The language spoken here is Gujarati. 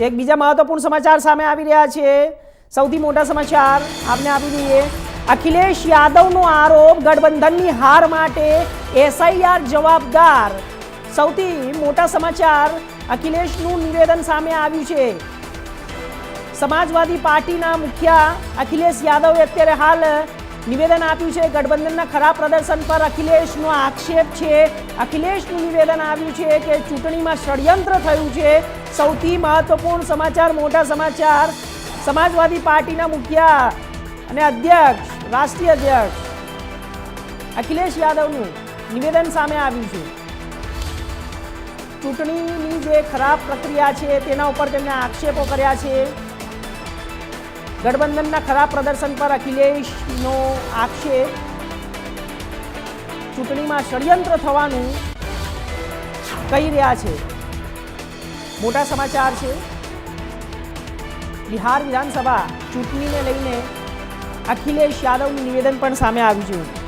તો એક બીજા મહત્વપૂર્ણ સમાચાર સામે આવી રહ્યા છે. સૌથી મોટા સમાચાર આપને આપી દઈએ. અખિલેશ યાદવનો આરોપ, ગઠબંધનની હાર માટે એસઆઈઆર જવાબદાર. સૌથી મોટા સમાચાર અખિલેશનું નિવેદન સામે આવ્યું છે. સમાજવાદી પાર્ટીના મુખ્ય અખિલેશ યાદવે અત્યારે હાલ નિવેદન આપ્યું છે ગઠબંધનના ખરાબ પ્રદર્શન પર અખિલેશનો આક્ષેપ છે. અખિલેશનું નિવેદન આવ્યું છે કે ચૂંટણીમાં ષડયંત્ર થયું છે. સૌથી મહત્વપૂર્ણ સમાચાર, મોટા સમાચાર, સમાજવાદી પાર્ટીના મુખ્ય અને અધ્યક્ષ, રાષ્ટ્રીય અધ્યક્ષ અખિલેશ યાદવનું નિવેદન સામે આવ્યું છે. ચૂંટણીની જે ખરાબ પ્રક્રિયા છે તેના ઉપર તેમણે આક્ષેપો કર્યા છે. ગઠબંધનના ખરાબ પ્રદર્શન પર અખિલેશનો આક્ષેપ. ચૂંટણીમાં ષડયંત્ર થવાનું કહી રહ્યા છે. મોટા સમાચાર છે. બિહાર વિધાનસભા ચૂંટણીને લઈને અખિલેશ યાદવનું નિવેદન પણ સામે આવ્યું છે.